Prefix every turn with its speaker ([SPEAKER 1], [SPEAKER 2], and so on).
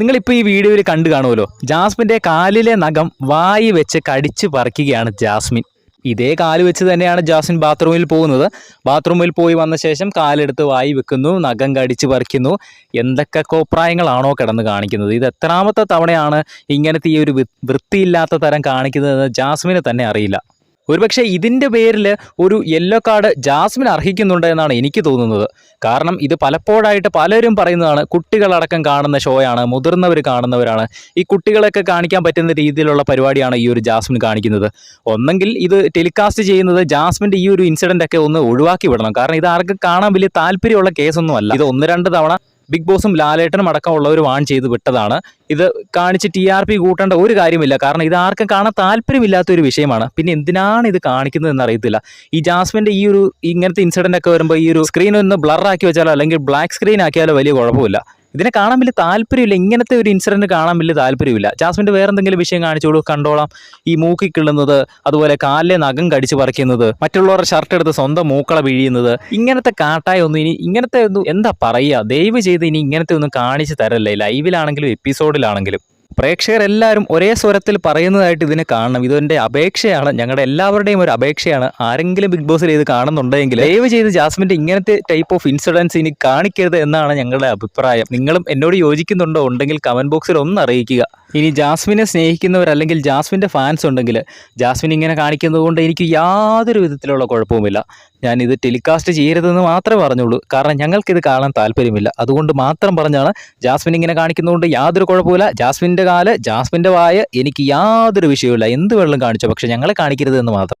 [SPEAKER 1] നിങ്ങളിപ്പോൾ ഈ വീഡിയോയിൽ കണ്ടു കാണുമല്ലോ. ജാസ്മിന്റെ കാലിലെ നഖം വായി വെച്ച് കടിച്ച് പറിക്കുകയാണ് ജാസ്മിൻ. ഇതേ കാൽ വെച്ച് തന്നെയാണ് ജാസ്മിൻ ബാത്റൂമിൽ പോകുന്നത്. ബാത്റൂമിൽ പോയി വന്ന ശേഷം കാലെടുത്ത് വായി വെക്കുന്നു നഖം കടിച്ച് പറിക്കുന്നു. എന്തൊക്കെ കോപ്രായങ്ങളാണോ കിടന്ന് കാണിക്കുന്നത്? ഇത് എത്രാമത്തെ തവണയാണ് ഇങ്ങനത്തെ ഈ ഒരു വൃത്തിയില്ലാത്ത തരം കാണിക്കുന്നതെന്ന് ജാസ്മിന് തന്നെ അറിയില്ല. ഒരുപക്ഷെ ഇതിന്റെ പേരിൽ ഒരു യെല്ലോ കാർഡ് ജാസ്മിൻ അർഹിക്കുന്നുണ്ട് എന്നാണ് എനിക്ക് തോന്നുന്നത്. കാരണം ഇത് പലപ്പോഴായിട്ട് പലരും പറയുന്നതാണ് കുട്ടികളടക്കം കാണുന്ന ഷോയാണ് മുതിർന്നവർ കാണുന്നവരാണ്. ഈ കുട്ടികളൊക്കെ കാണിക്കാൻ പറ്റുന്ന രീതിയിലുള്ള പരിപാടിയാണ് ഈ ഒരു ജാസ്മിൻ കാണിക്കുന്നത്. ഒന്നെങ്കിൽ ഇത് ടെലികാസ്റ്റ് ചെയ്യുന്നത് ജാസ്മിന്റെ ഈ ഒരു ഇൻസിഡന്റ് ഒക്കെ ഒന്ന് ഒഴിവാക്കി വിടണം. കാരണം ഇത് ആർക്കും കാണാൻ വലിയ താല്പര്യമുള്ള കേസൊന്നും അല്ല. ഇത് ഒന്ന് രണ്ട് തവണ ബിഗ് ബോസും ലാലേട്ടനും അടക്കമുള്ളവർ വാൺ ചെയ്ത് വിട്ടതാണ്. ഇത് കാണിച്ച് ടി ആർ പി കൂട്ടേണ്ട ഒരു കാര്യമില്ല. കാരണം ഇത് ആർക്കും കാണാൻ താല്പര്യമില്ലാത്ത ഒരു വിഷയമാണ്. പിന്നെ എന്തിനാണ് ഇത് കാണിക്കുന്നത് എന്ന് അറിയത്തില്ല ഈ ജാസ്മിന്റെ ഈ ഒരു ഇങ്ങനത്തെ ഇൻസിഡന്റ് ഒക്കെ വരുമ്പോൾ ഈ ഒരു സ്ക്രീൻ ഒന്ന് ബ്ലർ ആക്കി വെച്ചാലോ അല്ലെങ്കിൽ ബ്ലാക്ക് സ്ക്രീൻ ആക്കിയാലോ വലിയ കുഴപ്പമില്ല. ഇതിനെ കാണാൻ വലിയ താല്പര്യമില്ല. ഇങ്ങനത്തെ ഒരു ഇൻസിഡന്റ് കാണാൻ വലിയ താല്പര്യമില്ല. ജാസ്മിന്റെ വേറെ എന്തെങ്കിലും വിഷയം കാണിച്ചോളൂ. കണ്ടോളാം. ഈ മൂക്കി കിള്ളുന്നത് അതുപോലെ കാലിലെ നഖം കടിച്ചു പറിക്കുന്നത് മറ്റുള്ളവരുടെ ഷർട്ട് എടുത്ത് സ്വന്തം മൂക്കള പിഴിയുന്നത് ഇങ്ങനത്തെ കാട്ടായ ഒന്നും ഇനി ഇങ്ങനത്തെ ഒന്നും എന്താ പറയുക? ദയവ് ചെയ്ത് ഇനി ഇങ്ങനത്തെ ഒന്നും കാണിച്ച് തരല്ലേ? ലൈവിലാണെങ്കിലും എപ്പിസോഡിലാണെങ്കിലും പ്രേക്ഷകരെല്ലാവരും ഒരേ സ്വരത്തിൽ പറയുന്നതായിട്ട് ഇതിനെ കാണണം. ഇതെന്റെ അപേക്ഷയാണ്. ഞങ്ങളുടെ എല്ലാവരുടെയും ഒരു അപേക്ഷയാണ്. ആരെങ്കിലും ബിഗ് ബോസിൽ ഇത് കാണുന്നുണ്ടെങ്കിൽ ദയവ് ചെയ്ത് ജാസ്മിന്റെ ഇങ്ങനത്തെ ടൈപ്പ് ഓഫ് ഇൻസിഡൻസ് ഇനി കാണിക്കരുത് എന്നാണ് ഞങ്ങളുടെ അഭിപ്രായം. നിങ്ങളും എന്നോട് യോജിക്കുന്നുണ്ടോ ഉണ്ടെങ്കിൽ കമന്റ് ബോക്സിൽ ഒന്ന് അറിയിക്കുക. ഇനി ജാസ്മിനെ സ്നേഹിക്കുന്നവർ അല്ലെങ്കിൽ ജാസ്മിന്റെ ഫാൻസ് ഉണ്ടെങ്കിൽ ജാസ്മിൻ ഇങ്ങനെ കാണിക്കുന്നത് കൊണ്ട് എനിക്ക് യാതൊരു വിധത്തിലുള്ള കുഴപ്പവുമില്ല. ഞാൻ ഇത് ടെലികാസ്റ്റ് ചെയ്യരുതെന്ന് മാത്രമേ പറഞ്ഞുള്ളൂ. കാരണം ഞങ്ങൾക്കിത് കാണാൻ താല്പര്യമില്ല. അതുകൊണ്ട് മാത്രം പറഞ്ഞാണ് ജാസ്മിൻ ഇങ്ങനെ കാണിക്കുന്നതുകൊണ്ട് യാതൊരു കുഴപ്പമില്ല ജാസ്മിന്റെ കാൽ ജാസ്മിന്റെ വായ എനിക്ക് യാതൊരു വിഷയമില്ല എന്ത് വെള്ളം കാണിച്ചോ. പക്ഷേ ഞങ്ങളെ കാണിക്കരുത് എന്ന് മാത്രം.